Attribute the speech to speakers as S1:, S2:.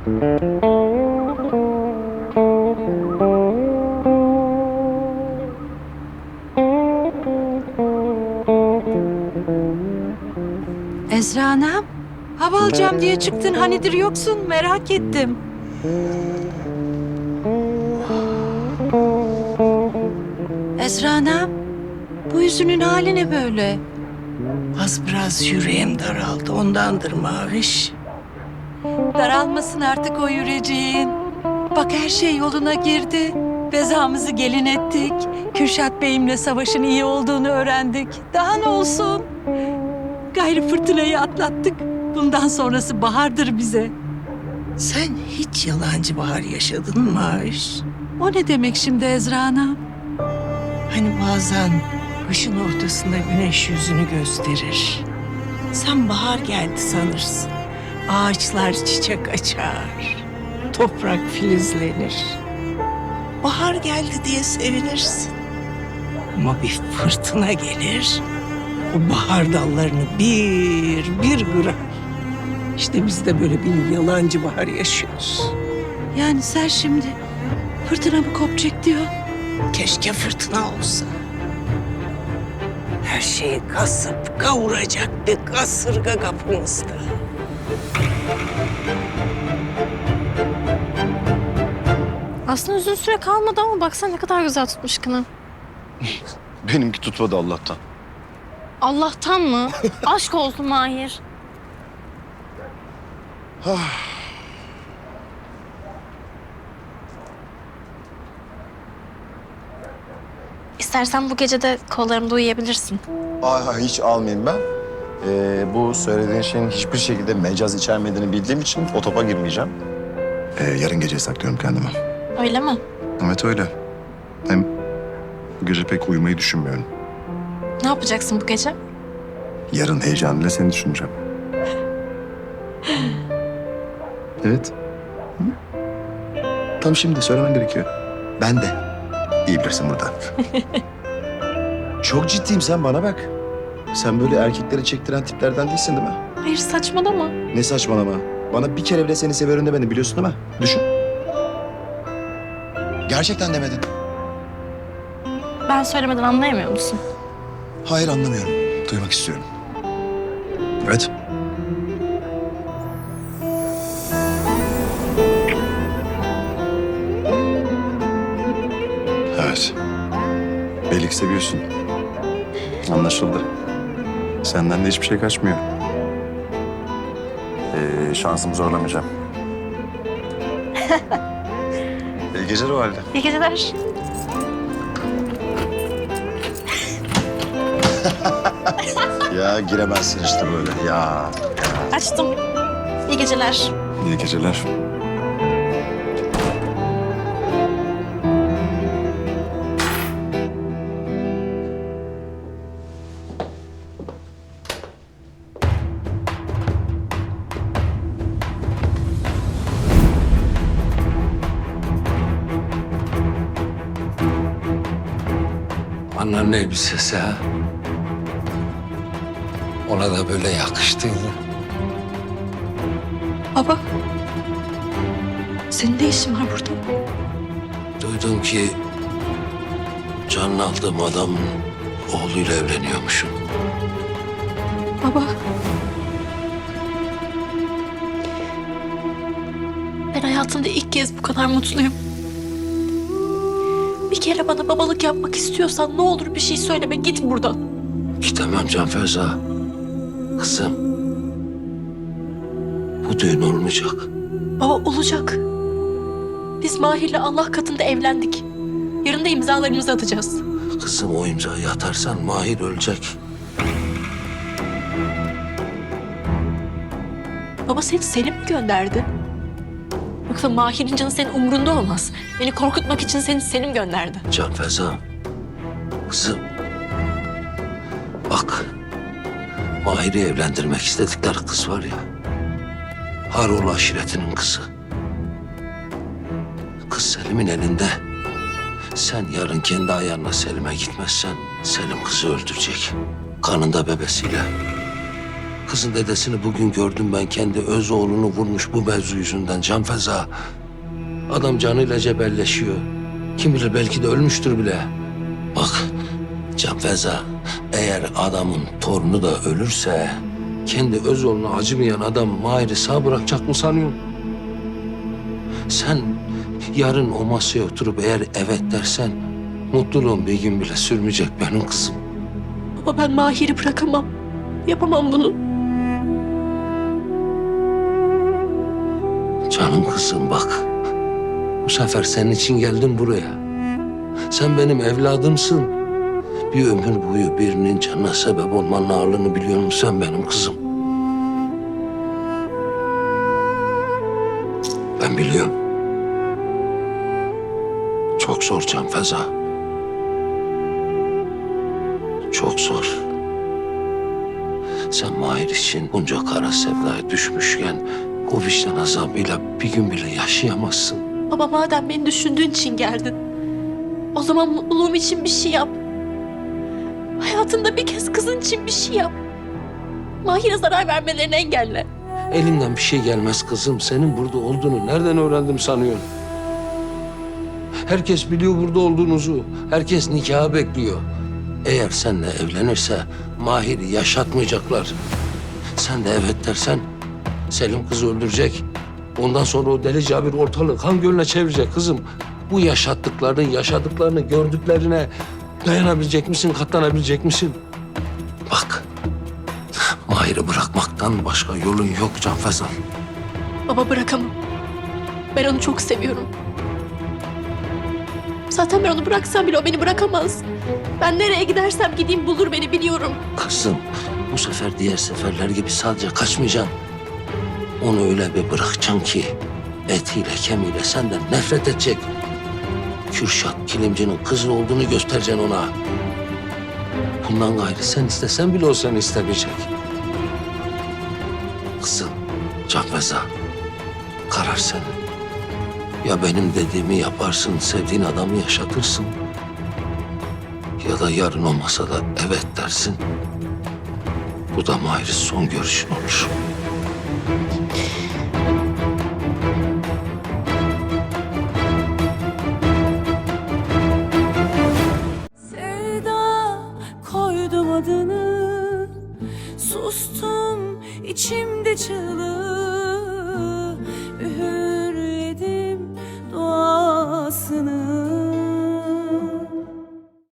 S1: Ezra anam, hava alacağım diye çıktın. Hanidir yoksun, merak ettim. Ezra anam, bu yüzünün hali ne böyle?
S2: Az biraz yüreğim daraldı, ondandır Maviş.
S1: Daralmasın artık o yüreceğin. Bak her şey yoluna girdi. Bezamızı gelin ettik. Kürşat Bey'imle savaşın iyi olduğunu öğrendik. Daha ne olsun? Gayrı fırtınayı atlattık. Bundan sonrası bahardır bize.
S2: Sen hiç yalancı bahar yaşadın mı Maviş?
S1: O ne demek şimdi Ezra Hanım?
S2: Hani bazen kışın ortasında güneş yüzünü gösterir. Sen bahar geldi sanırsın. Ağaçlar çiçek açar. Toprak filizlenir. Bahar geldi diye sevinirsin. Ama bir fırtına gelir. O bahar dallarını bir bir kırar. İşte biz de böyle bir yalancı bahar yaşıyoruz.
S1: Yani sen şimdi fırtına mı kopacak diyor.
S2: Keşke fırtına olsa. Her şeyi kasıp kavuracak bir kasırga kapımızda.
S3: Aslında uzun süre kalmadı ama baksana ne kadar güzel tutmuş kına.
S4: Benimki tutmadı Allah'tan.
S3: Allah'tan mı? Aşk olsun Mahir. İstersen bu gece de kollarımda uyuyabilirsin.
S4: Aa, hiç almayayım ben. Ee, bu söylediğin şeyin hiçbir şekilde mecaz içermediğini bildiğim için o topa girmeyeceğim. Ee, yarın gece saklıyorum kendimi.
S3: Öyle mi?
S4: Evet öyle. Hem bu gece pek uyumayı düşünmüyorum.
S3: Ne yapacaksın bu gece?
S4: Yarın heyecanıyla seni düşüneceğim. evet. Hı? Tam şimdi söylemen gerekiyor. Ben de. İyi bilirsin burada. Çok ciddiyim sen bana bak. Sen böyle erkeklere çektiren tiplerden değilsin değil mi?
S3: Hayır saçmalama.
S4: Ne saçmalama. Bana bir kere bile seni seviyorum demedin biliyorsun değil mi? Düşün. Gerçekten demedin.
S3: Ben söylemeden anlayamıyor musun?
S4: Hayır anlamıyorum. Duymak istiyorum. Evet. Evet. Belli ki seviyorsun. Anlaşıldı. Senden de hiçbir şey kaçmıyor. Ee, şansımı zorlamayacağım. İyi geceler o halde.
S3: İyi geceler.
S4: Ya giremezsin işte böyle. Ya.
S3: Açtım. İyi geceler.
S4: İyi geceler.
S5: Annenin elbisesi ha. Ona da böyle yakıştıydı.
S1: Baba. Senin ne işin var burada?
S5: Duydum ki can aldığım adamın oğluyla evleniyormuşum.
S1: Baba.
S3: Ben hayatımda ilk kez bu kadar mutluyum. Bir kere bana babalık yapmak istiyorsan ne olur bir şey söyleme git buradan.
S5: Gidemem Can Feza. Kızım. Bu düğün olmayacak.
S3: Baba olacak. Biz Mahir'le Allah katında evlendik. Yarın da imzalarımızı atacağız.
S5: Kızım o imzayı atarsan Mahir ölecek.
S3: Baba seni Selim mi gönderdi? Yoksa Mahir'in canı senin umrunda olmaz. Beni korkutmak için seni Selim gönderdi.
S5: Can Feza. Kızım. Bak. Mahir'i evlendirmek istedikleri kız var ya. Harol aşiretinin kızı. Kız Selim'in elinde. Sen yarın kendi ayağına Selim'e gitmezsen Selim kızı öldürecek. Kanında bebesiyle. Kızın dedesini bugün gördüm ben kendi öz oğlunu vurmuş bu mevzu yüzünden Can Feza. Adam canıyla cebelleşiyor. Kim bilir belki de ölmüştür bile. Bak Can Feza eğer adamın torunu da ölürse kendi öz oğluna acımayan adam Mahir'i sağ bırakacak mı sanıyorsun? Sen yarın o masaya oturup eğer evet dersen mutluluğun bir gün bile sürmeyecek benim kızım.
S3: Baba ben Mahir'i bırakamam. Yapamam bunu.
S5: Canım kızım bak. Bu sefer senin için geldim buraya. Sen benim evladımsın. Bir ömür boyu birinin canına sebep olmanın ağırlığını biliyor musun sen benim kızım? Ben biliyorum. Çok zor Can Feza. Çok zor. Sen Mahir için bunca kara sevdaya düşmüşken o vicdan azabıyla bir gün bile yaşayamazsın.
S3: Baba madem beni düşündüğün için geldin. O zaman mutluluğum için bir şey yap. Hayatında bir kez kızın için bir şey yap. Mahir'e zarar vermelerini engelle.
S5: Elimden bir şey gelmez kızım. Senin burada olduğunu nereden öğrendim sanıyorsun? Herkes biliyor burada olduğunuzu. Herkes nikahı bekliyor. Eğer seninle evlenirse Mahir'i yaşatmayacaklar. Sen de evet dersen Selim kızı öldürecek. Ondan sonra o deli Cabir ortalığı kan gölüne çevirecek kızım. Bu yaşattıklarını, yaşadıklarını, gördüklerine dayanabilecek misin, katlanabilecek misin? Bak, Mahir'i bırakmaktan başka yolun yok Can Fezal.
S3: Baba bırakamam. Ben onu çok seviyorum. Zaten ben onu bıraksam bile o beni bırakamaz. Ben nereye gidersem gideyim bulur beni biliyorum.
S5: Kızım, bu sefer diğer seferler gibi sadece kaçmayacaksın. Onu öyle bir bırakacaksın ki etiyle kemiğiyle senden nefret edecek. Kürşat Kilimci'nin kızı olduğunu göstereceksin ona. Bundan gayrı sen istesen bile o seni istemeyecek. Kızım, Canfeza, karar senin. Ya benim dediğimi yaparsın, sevdiğin adamı yaşatırsın. Ya da yarın o masada evet dersin. Bu da Mahir'in son görüşün olur.
S6: Sevda koydum adını Sustum içimde çığlık